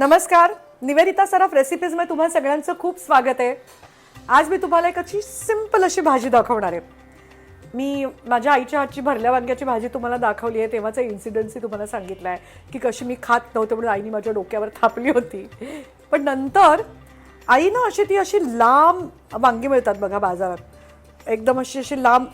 नमस्कार. निवेदिता सराफ रेसिपीजमध्ये तुम्हा सगळ्यांचं खूप स्वागत आहे. आज मी तुम्हाला एक अशी सिंपल अशी भाजी दाखवणार आहे. मी माझ्या आईच्या हातची भरल्या वांग्याची भाजी तुम्हाला दाखवली आहे तेव्हाचा इन्सिडन्सही तुम्हाला सांगितला आहे की कशी मी खात नव्हते म्हणून आईने माझ्या डोक्यावर थापली होती. पण नंतर आई ना अशी ती अशी लांब वांगी मिळतात बघा बाजारात. एकदम अशी अशी लांब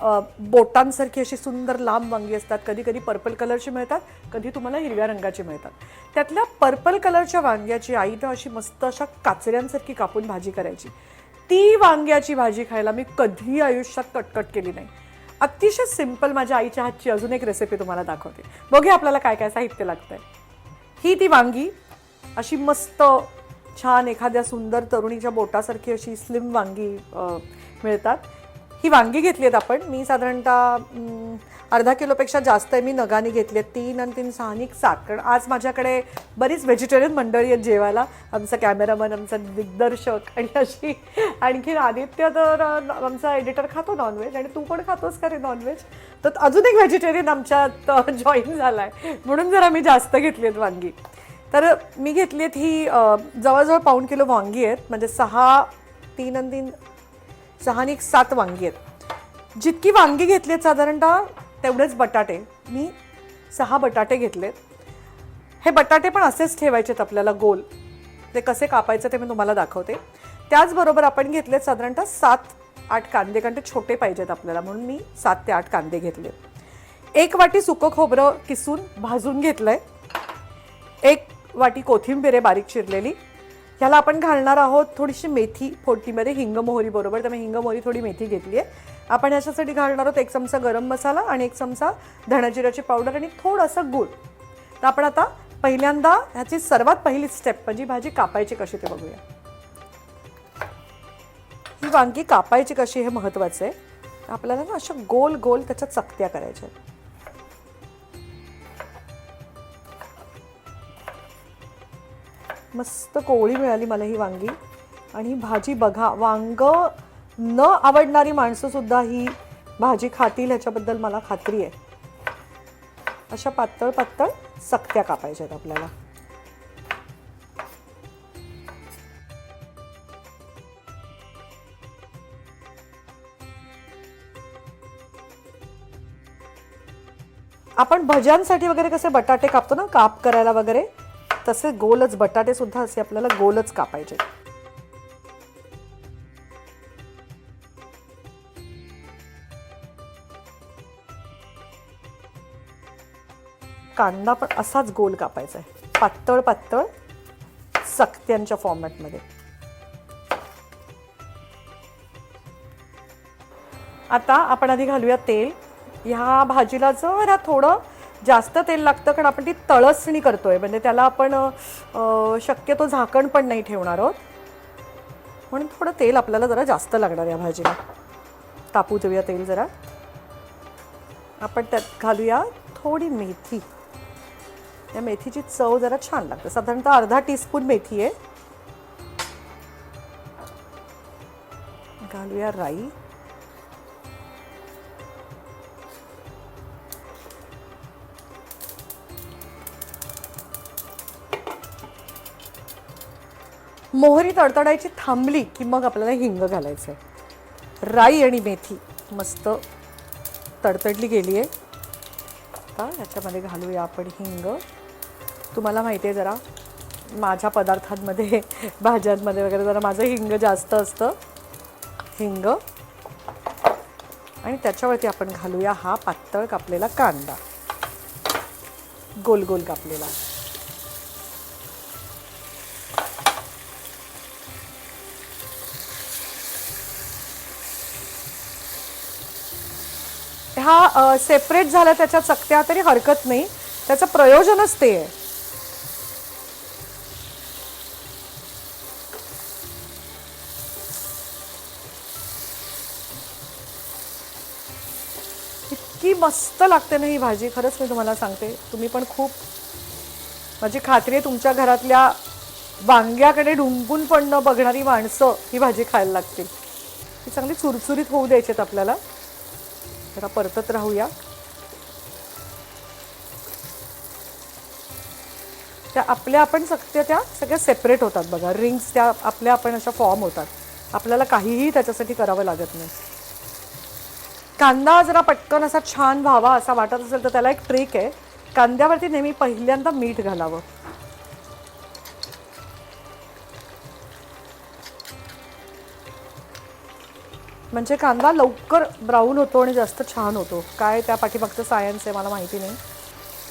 बोटांसारखी अशी सुंदर लांब वांगी असतात. कधी कधी पर्पल कलरची मिळतात कधी तुम्हाला हिरव्या रंगाची मिळतात. त्यातल्या पर्पल कलरच्या वांग्याची आई तर अशी मस्त अशा काचऱ्यांसारखी कापून भाजी करायची. ती वांग्याची भाजी खायला मी कधी आयुष्यात कटकट केली नाही. अतिशय सिंपल माझ्या आईच्या हातची अजून एक रेसिपी तुम्हाला दाखवते. बघूया आपल्याला काय काय साहित्य लागतंय. ही ती वांगी अशी मस्त छान एखाद्या सुंदर तरुणीच्या बोटासारखी अशी स्लिम वांगी मिळतात. ही वांगी घेतली आहेत आपण. मी साधारणतः अर्धा किलोपेक्षा जास्त आहे मी नगाने घेतली आहेत तीन आणि तीन सहानिक सात. कारण आज माझ्याकडे बरीच व्हेजिटेरियन मंडळी आहेत जेवायला. आमचा कॅमेरामन आमचा दिग्दर्शक आणि अशी आणखीन आदित्य तर आमचा एडिटर खातो नॉनव्हेज आणि तू पण खातोस का रे नॉनव्हेज तर अजून एक व्हेजिटेरियन आमच्यात जॉईन झाला आहे म्हणून जरा मी जास्त घेतली आहेत वांगी. तर मी घेतली आहेत ही जवळजवळ पाऊण किलो वांगी आहेत. म्हणजे सहा तीन आणि तीन सहा आणि एक सात वांगी आहेत. जितकी वांगी घेतली आहेत साधारणतः तेवढेच बटाटे. मी सहा बटाटे घेतलेत. हे बटाटे पण असेच ठेवायचे आहेत आपल्याला गोल. ते कसे कापायचे ते मी तुम्हाला दाखवते. त्याचबरोबर आपण घेतलेत साधारणतः सात आठ कांदे कारण ते छोटे पाहिजेत आपल्याला म्हणून मी सात ते आठ कांदे घेतले. एक वाटी सुकं खोबरं किसून भाजून घेतलं आहे एक वाटी कोथिंबीर आहे बारीक चिरलेली. ह्याला आपण घालणार आहोत थोडीशी मेथी फोटीमध्ये हिंग मोहरी बरोबर. तर मी हिंग मोहरी थोडी मेथी घेतली आहे. आपण ह्याच्यासाठी घालणार आहोत एक चमचा गरम मसाला आणि एक चमचा धणाजिऱ्याची पावडर आणि थोडंसं गूळ. तर आपण आता पहिल्यांदा ह्याची सर्वात पहिली स्टेप म्हणजे भाजी कापायची कशी ते बघूया. ही वांगी कापायची कशी हे महत्त्वाचं आहे. आपल्याला ना अशा गोल गोल त्याच्या चकत्या करायच्या आहेत. मस्त कोवळी मिळाली मला ही वांगी. आणि भाजी बघा वांग न आवडणारी माणसं सुद्धा ही भाजी खातील ह्याच्याबद्दल मला खात्री आहे. अशा पातळ पातळ सक्त्या कापायच्या आहेत आपल्याला. आपण भज्यांसाठी वगैरे कसे बटाटे कापतो ना काप करायला वगैरे? तसे गोलच बटाटे सुद्धा असे आपल्याला गोलच कापायचे. कांदा पण असाच गोल कापायचा आहे. पातळ पातळ सक्त्यांच्या फॉर्मॅटमध्ये आता आपण आधी घालूया तेल. ह्या भाजीला जरा थोडं जास्त तेल लागतं कारण आपण ती तळसणी करतोय. म्हणजे त्याला आपण शक्यतो झाकण पण नाही ठेवणार आहोत. म्हणून थोडं तेल आपल्याला जरा जास्त लागणार या भाजीला. तापू देऊया तेल जरा. आपण त्यात घालूया थोडी मेथी. या मेथीची चव जरा छान लागते. साधारणतः अर्धा टीस्पून मेथी आहे. घालूया राई. मोहरी तडतडायची थांबली की मग आपल्याला हिंग घालायचं आहे राई आणि मेथी मस्त तडतडली गेली आहे आता ह्याच्यामध्ये घालूया आपण हिंग. तुम्हाला माहिती आहे जरा माझ्या पदार्थांमध्ये भाज्यांमध्ये वगैरे जरा माझं हिंग जास्त असतं. हिंग. आणि त्याच्यावरती आपण घालूया हा पातळ कापलेला कांदा. गोल गोल कापलेला. हा सेपरेट झाला त्याच्या चकत्या तरी हरकत नाही. त्याचं प्रयोजनच ते आहे. इतकी मस्त लागते ना ही भाजी. खरंच मी तुम्हाला सांगते. तुम्ही पण खूप माझी खात्री आहे तुमच्या घरातल्या वांग्याकडे ढुंकून पण न बघणारी माणसं ही भाजी खायला लागतील. ही चांगली चुरचुरीत होऊ द्यायची आपल्याला. जरा परतत राहूया. त्या आपल्या आपण सगळ्या त्या सगळ्या सेपरेट होतात बघा. रिंग्स त्या आपल्या आपण अशा फॉर्म होतात. आपल्याला काहीही त्याच्यासाठी करावं लागत नाही. कांदा जरा पटकन असा छान व्हावा असा वाटत असेल तर त्याला एक ट्रिक आहे. कांद्यावरती नेहमी पहिल्यांदा मीठ घालावं. म्हणजे कांदा लवकर ब्राऊन होतो आणि जास्त छान होतो. काय त्या पाठीमागचं सायन्स आहे मला माहिती नाही.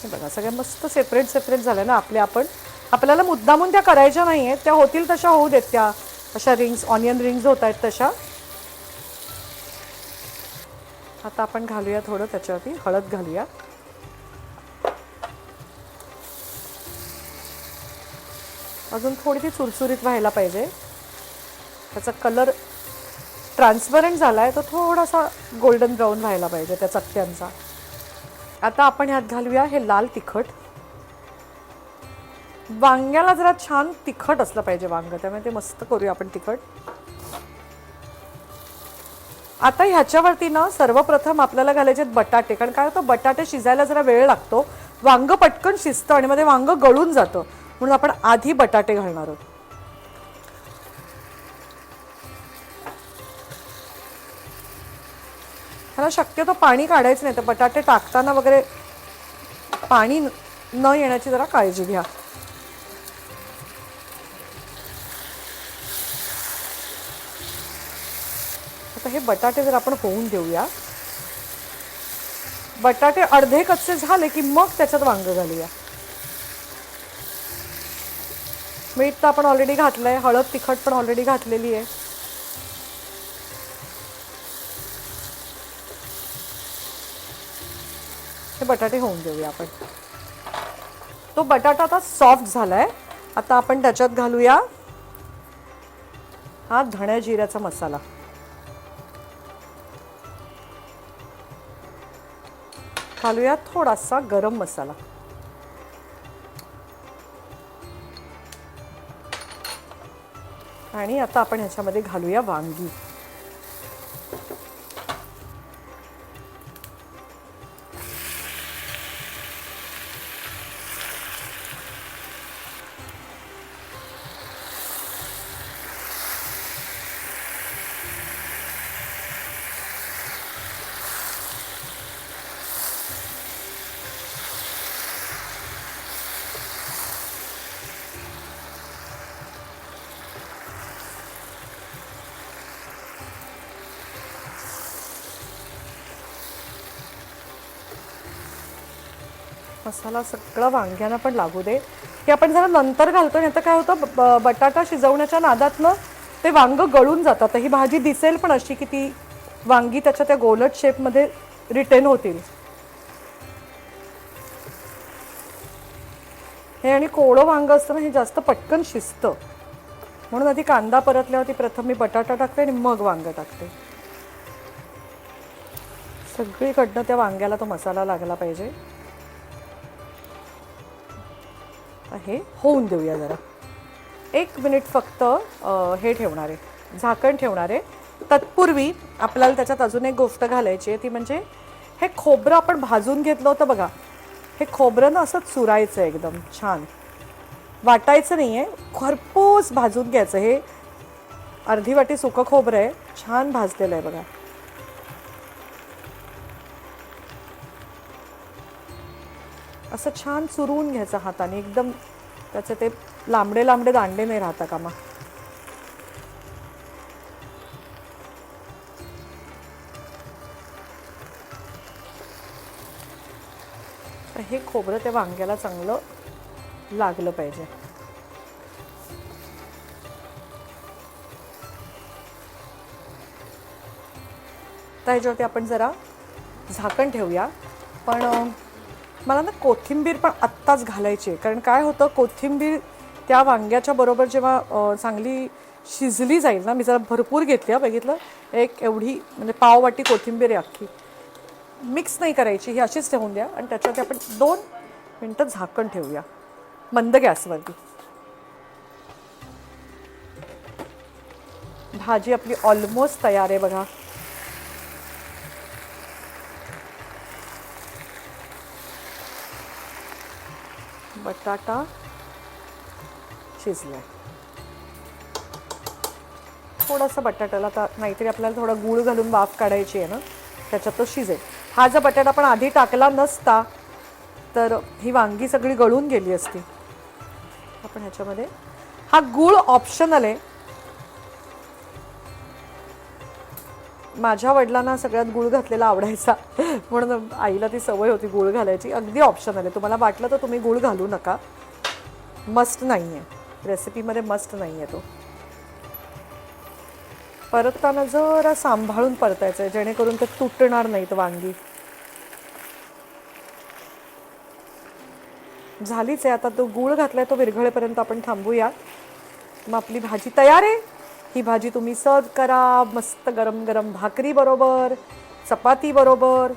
हे बघा सगळ्या मस्त सेपरेट सेपरेट झाल्या ना आपल्या आपण. आपल्याला मुद्दामून त्या करायच्या नाही आहेत त्या होतील तशा होऊ देत त्या. अशा रिंग्स ऑनियन रिंग्स होत आहेत तशा. आता आपण घालूया थोडं त्याच्यावरती. हळद घालूया. अजून थोडी ती सुरसुरीत व्हायला पाहिजे. त्याचा कलर ट्रान्सपरंट झाला आहे तो थोडासा गोल्डन ब्राऊन व्हायला पाहिजे त्या चकत्यांचा. आता आपण ह्यात घालूया हे लाल तिखट. वांग्याला जरा छान तिखट असलं पाहिजे वांग त्यामुळे ते मस्त करूया आपण तिखट. आता ह्याच्यावरती ना सर्वप्रथम आपल्याला घालायचे आहेत बटाटे कारण काय होतं बटाटे शिजायला जरा वेळ लागतो. वांग पटकन शिजतं आणि मध्ये वांग गळून जातं. म्हणून आपण आधी बटाटे घालणार आहोत. ह्याला शक्यतो पाणी काढायचं नाही तर बटाटे टाकताना वगैरे पाणी न- येण्याची जरा काळजी घ्या. आता हे बटाटे जर आपण होऊन देऊया बटाटे अर्धे कच्चे झाले की मग त्याच्यात वांग घालूया. मीठ तर आपण ऑलरेडी घातलं आहे हळद तिखट पण ऑलरेडी घातलेली आहे. हे बटाटे होऊन देऊया आपण. तो बटाटा आता सॉफ्ट झालाय. आता आपण त्याच्यात घालूया. हा धण्या जिऱ्याचा मसाला. घालूया थोडासा गरम मसाला. आणि आता आपण ह्याच्यामध्ये घालूया वांगी. मसाला सगळं वांग्यांना पण लागू दे. हे आपण जरा नंतर घालतो नाही तर काय होतं ब- बटाटा शिजवण्याच्या नादातनं ते वांग गळून जातात. तर ही भाजी दिसेल पण अशी की ती वांगी त्याच्या त्या गोलट शेपमध्ये रिटेन होतील. हे आणि कोवळं वांग असतं ना हे जास्त पटकन शिजतं. म्हणून आधी कांदा परतल्यावरती प्रथम मी बटाटा टाकते आणि मग वांग टाकते. सगळीकडनं त्या वांग्याला तो मसाला लागला पाहिजे. आहे. हे होऊन देऊया जरा. एक मिनिट फक्त हे ठेवणार आहे झाकण ठेवणार. आहे तत्पूर्वी आपल्याला त्याच्यात अजून एक गोष्ट घालायची आहे ती म्हणजे हे खोबरं आपण भाजून घेतलं होतं बघा. हे खोबरं ना असं चुरायचं आहे एकदम छान. वाटायचं नाही आहे खरपूस भाजून घ्यायचं. हे अर्धी वाटी सुकं खोबरं आहे छान भाजलेलं आहे बघा. असं छान चुरवून घ्यायचं हाताने एकदम त्याचे ते लांबडे लांबडे दांडे नाही राहता कामा. हे खोबरं त्या वांग्याला चांगलं लागलं पाहिजे. तर ह्याच्यावरती आपण जरा झाकण ठेवूया. पण मला ना कोथिंबीर पण आत्ताच घालायची आहे. कारण काय होतं कोथिंबीर त्या वांग्याच्या बरोबर जेव्हा चांगली शिजली जाईल ना मी जरा भरपूर घेतली बघितलं? एक एवढी म्हणजे पाववाटी कोथिंबीर आहे अख्खी. मिक्स नाही करायची ही अशीच ठेवून द्या आणि त्याच्यावरती आपण दोन मिनटं झाकण ठेवूया. मंद गॅसवरती. भाजी आपली ऑलमोस्ट तयार आहे बघा. बटाटा शिजला आहे थोडंसं बटाट्याला आता नाहीतरी आपल्याला थोडा गूळ घालून वाफ काढायची आहे ना त्याच्यात तो शिजेल. हा जर बटाटा आपण आधी टाकला नसता तर ही वांगी सगळी गळून गेली असती. आपण ह्याच्यामध्ये हा गूळ ऑप्शनल आहे. माझ्या वडिलांना सगळ्यात गूळ घातलेला आवडायचा. म्हणून आईला ती सवय होती गूळ घालायची. अगदी ऑप्शन आहे. तुम्हाला वाटलं तर तुम्ही गूळ घालू नका. मस्ट नाही आहे रेसिपीमध्ये मस्ट नाही आहे तो. परतताना जरा सांभाळून परतायचं आहे जेणेकरून ते तुटणार नाहीत वांगी. झालीच आहे. आता तो गूळ घातलाय तो विरघळेपर्यंत आपण थांबूया. मग आपली भाजी तयार आहे? ही भाजी तुम्ही सर्व करा मस्त गरम गरम भाकरी बरोबर चपाती बरोबर.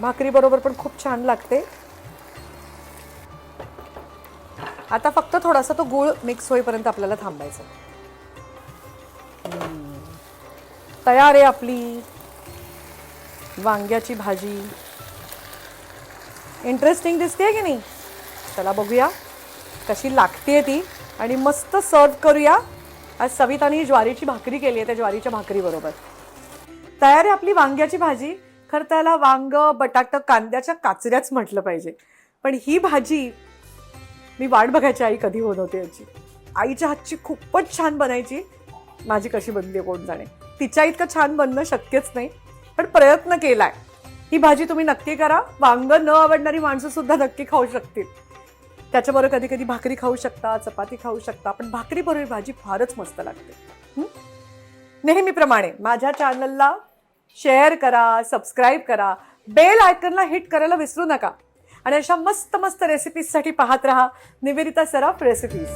भाकरी बरोबर पण खूप छान लागते. आता फक्त थोडासा तो गूळ मिक्स होईपर्यंत आपल्याला थांबायचं. तयार आहे आपली वांग्याची भाजी. इंटरेस्टिंग दिसते की नाही? चला बघूया कशी लागते ती. आणि मस्त सर्व करूया. आज सविताने ज्वारीची भाकरी केली आहे त्या ज्वारीच्या भाकरीबरोबर तयार आहे आपली वांग्याची भाजी. खरं त्याला वांग बटाट कांद्याच्या काचऱ्याच म्हटलं पाहिजे. पण ही भाजी मी वाट बघायची आई कधी बनवते याची. आईच्या हातची खूपच छान बनायची. माझी कशी बनली आहे कोण जाणे. तिच्या इतकं छान बनणं शक्यच नाही पण प्रयत्न केलाय. ही भाजी तुम्ही नक्की करा. वांग न आवडणारी माणसं सुद्धा नक्की खाऊ शकतील. त्याच्याबरोबर कधी कधी भाकरी खाऊ शकता चपाती खाऊ शकता. पण भाकरीबरोबर भाजी फारच मस्त लागते. नेहमीप्रमाणे माझ्या चॅनलला शेअर करा सबस्क्राईब करा. बेल आयकनला हिट करायला विसरू नका. आणि अशा मस्त मस्त रेसिपीजसाठी पाहत रहा. निवेदिता सराफ रेसिपीज